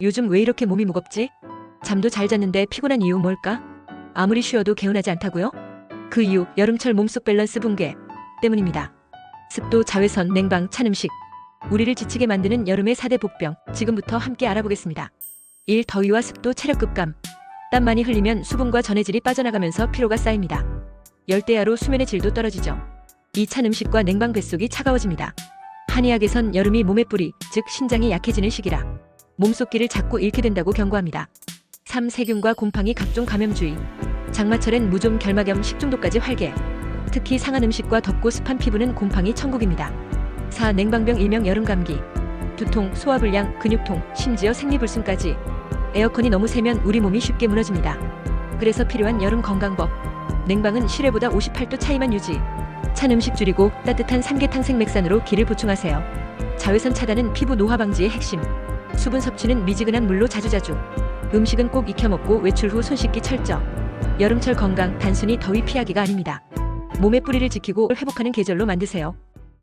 요즘 왜 이렇게 몸이 무겁지? 잠도 잘 잤는데 피곤한 이유 뭘까? 아무리 쉬어도 개운하지 않다고요? 그 이유 여름철 몸속 밸런스 붕괴 때문입니다. 습도, 자외선, 냉방, 찬 음식. 우리를 지치게 만드는 여름의 4대 복병. 지금부터 함께 알아보겠습니다. 1. 더위와 습도, 체력 급감. 땀 많이 흘리면 수분과 전해질이 빠져나가면서 피로가 쌓입니다. 열대야로 수면의 질도 떨어지죠. 2. 찬 음식과 냉방 뱃속이 차가워집니다. 한의학에선 여름이 몸의 뿌리, 즉 신장이 약해지는 시기라 몸속 기를 자꾸 잃게 된다고 경고합니다. 3. 세균과 곰팡이 각종 감염주의. 장마철엔 무좀 결막염 식중독까지 활개. 특히 상한 음식과 덥고 습한 피부는 곰팡이 천국입니다. 4. 냉방병 일명 여름 감기. 두통, 소화불량, 근육통, 심지어 생리불순까지. 에어컨이 너무 세면 우리 몸이 쉽게 무너집니다. 그래서 필요한 여름 건강법. 냉방은 실외보다 58도 차이만 유지. 찬 음식 줄이고 따뜻한 삼계탕 생맥산으로 기를 보충하세요. 자외선 차단은 피부 노화 방지의 핵심. 수분 섭취는 미지근한 물로 자주자주. 음식은 꼭 익혀 먹고 외출 후 손 씻기 철저. 여름철 건강 단순히 더위 피하기가 아닙니다. 몸의 뿌리를 지키고 회복하는 계절로 만드세요.